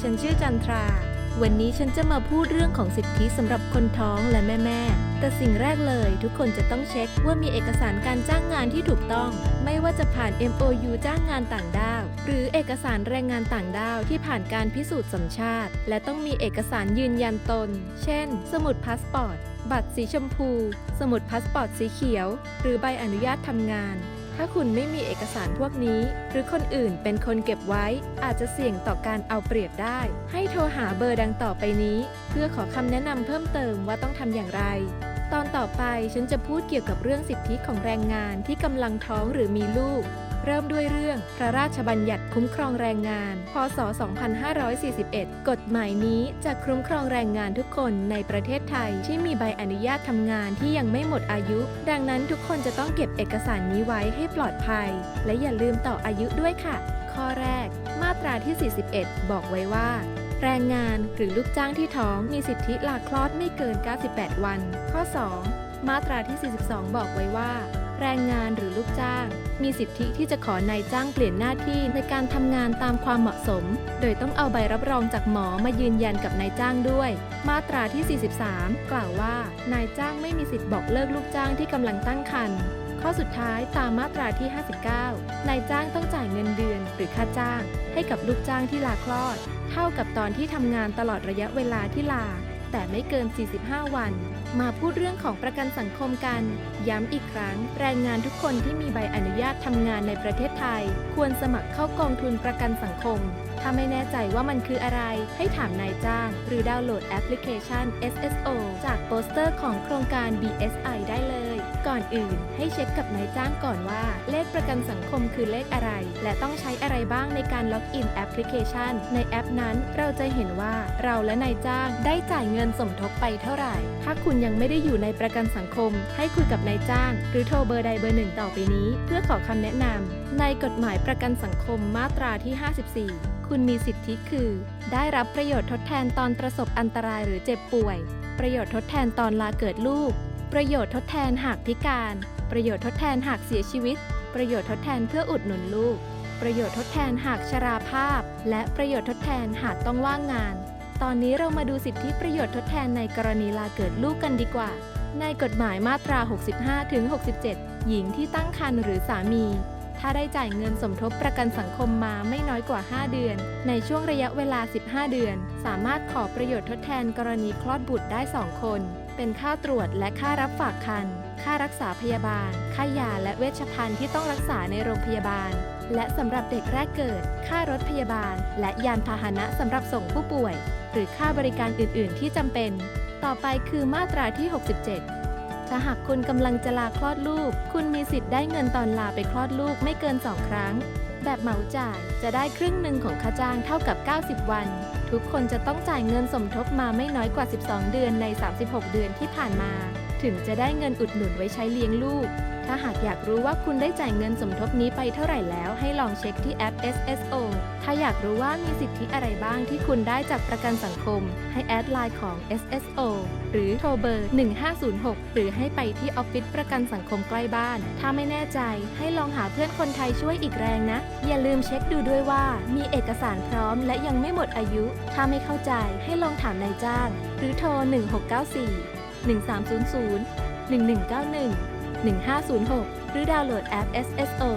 ฉันชื่อจันทรา วันนี้ฉันจะมาพูดเรื่องของสิทธิสำหรับคนท้องและแม่ๆแต่สิ่งแรกเลย ทุกคนจะต้องเช็คว่ามีเอกสารการจ้างงานที่ถูกต้อง ไม่ว่าจะผ่าน MOU จ้างงานต่างด้าว หรือเอกสารแรงงานต่างด้าวที่ผ่านการพิสูจน์สัญชาติ และต้องมีเอกสารยืนยันตน เช่น สมุดพาสปอร์ต บัตรสีชมพู สมุดพาสปอร์ตสีเขียว หรือใบอนุญาตทำงาน ถ้าคุณไม่มีเอกสารพวกนี้ หรือคนอื่นเป็นคนเก็บไว้ อาจจะเสี่ยงต่อการเอาเปรียบได้ ให้โทรหาเบอร์ดังต่อไปนี้ เพื่อขอคำแนะนำเพิ่มเติมว่าต้องทำอย่างไร ตอนต่อไปฉันจะพูดเกี่ยวกับเรื่องสิทธิของแรงงานที่กำลังท้องหรือมีลูก เริ่มด้วยเรื่องพระราชบัญญัติคุ้มครองแรงงาน พศ 2541 กฎหมายนี้จะคุ้มครองแรงงานทุกคนในประเทศไทยที่มีใบอนุญาตทำงานที่ยังไม่หมดอายุ ดังนั้นทุกคนจะต้องเก็บเอกสารนี้ไว้ให้ปลอดภัย และอย่าลืมต่ออายุด้วยค่ะ ข้อแรก มาตราที่ 41 บอกไว้ว่าแรงงานหรือลูกจ้างที่ท้องมีสิทธิลาคลอดไม่เกิน 98 วัน ข้อ 2 มาตราที่ 42 บอกไว้ว่า แรงงานหรือลูกจ้าง มีสิทธิที่จะขอนายจ้างเปลี่ยนหน้าที่ในการทำงานตามความเหมาะสม โดยต้องเอาใบรับรองจากหมอมายืนยันกับนายจ้างด้วย มาตราที่ 43 กล่าวว่า นายจ้างไม่มีสิทธิ์บอกเลิกลูกจ้างที่กำลังตั้งครรภ์ข้อสุดท้ายตามมาตราที่ 59 นายจ้างต้องจ่ายเงินเดือนหรือค่าจ้าง ให้กับลูกจ้างที่ลาคลอด เท่ากับตอนที่ทำงานตลอดระยะเวลาที่ลา แต่ไม่เกิน 45 วัน มาพูดเรื่องของประกันสังคมกัน ย้ำอีกครั้ง แรงงานทุกคนที่มีใบอนุญาตทำงานในประเทศไทย ควรสมัครเข้ากองทุนประกันสังคม ถ้าไม่แน่ใจว่ามันคืออะไร ให้ถามนายจ้าง หรือดาวน์โหลดแอปพลิเคชัน SSO จากโปสเตอร์ของโครงการ BSI ได้เลย ก่อนอื่น ให้เช็คกับนายจ้างก่อนว่า เลขประกันสังคมคือเลขอะไร และต้องใช้อะไรบ้างในการล็อกอินแอปพลิเคชัน ในแอปนั้นเราจะเห็นว่าเราและนายจ้างได้จ่ายเงินสมทบไปเท่าไหร่ ถ้าคุณยังไม่ได้อยู่ในประกันสังคม ให้คุยกับนายจ้าง หรือโทรเบอร์ใดเบอร์หนึ่งต่อไปนี้ เพื่อขอคำแนะนำในกฎหมายประกันสังคมมาตราที่ 54คุณมีสิทธิคือ ได้รับประโยชน์ทดแทนตอนประสบอันตรายหรือเจ็บป่วย ประโยชน์ทดแทนตอนลาเกิดลูก ประโยชน์ทดแทนหากพิการ ประโยชน์ทดแทนหากเสียชีวิต ประโยชน์ทดแทนเพื่ออุดหนุนลูก ประโยชน์ทดแทนหากชราภาพ และประโยชน์ทดแทนหากต้องว่างงาน ตอนนี้เรามาดูสิทธิประโยชน์ทดแทนในกรณีลาเกิดลูกกันดีกว่า ในกฎหมายมาตรา 65ถึง67 หญิงที่ตั้งครรภ์หรือสามี ถ้าได้จ่ายเงินสมทบประกันสังคมมาไม่น้อยกว่า 5 เดือน ในช่วงระยะเวลา 15 เดือน สามารถขอประโยชน์ทดแทนกรณีคลอดบุตรได้ 2 คน เป็นค่าตรวจและค่ารับฝากคัน ค่ารักษาพยาบาล ค่ายาและเวชภัณฑ์ที่ต้องรักษาในโรงพยาบาล และสำหรับเด็กแรกเกิด ค่ารถพยาบาล และยานพาหนะสำหรับส่งผู้ป่วย หรือค่าบริการอื่น ๆ ที่จำเป็น ต่อไปคือมาตราที่ 67าหากคุณกำลังจะลาคลอดลูก คุณมีสิทธิ์ได้เงินตอนลาไปคลอดลูกไม่เกิน 2 ครั้ง แบบเหมาจ่ายจะได้ครึ่งหนึ่งของค่าจ้างเท่ากับ 90 วัน ทุกคนจะต้องจ่ายเงินสมทบมาไม่น้อยกว่า 12 เดือนใน 36 เดือนที่ผ่านมา ถึงจะได้เงินอุดหนุนไว้ใช้เลี้ยงลูก ถ้าหากอยากรู้ว่าคุณได้จ่ายเงินสมทบนี้ไปเท่าไหร่แล้ว ให้ลองเช็คที่แอป SSO ถ้าอยากรู้ว่ามีสิทธิอะไรบ้างที่คุณได้จากประกันสังคม ให้แอดไลน์ของ SSO หรือโทรเบอร์ 1506 หรือให้ไปที่ออฟฟิศประกันสังคมใกล้บ้าน ถ้าไม่แน่ใจให้ลองหาเพื่อนคนไทยช่วยอีกแรงนะ อย่าลืมเช็คดูด้วยว่า มีเอกสารพร้อมและยังไม่หมดอายุ ถ้าไม่เข้าใจให้ลองถามนายจ้าง หรือโทร 1694 1300 1191 1506 หรือดาวน์โหลดแอป SSO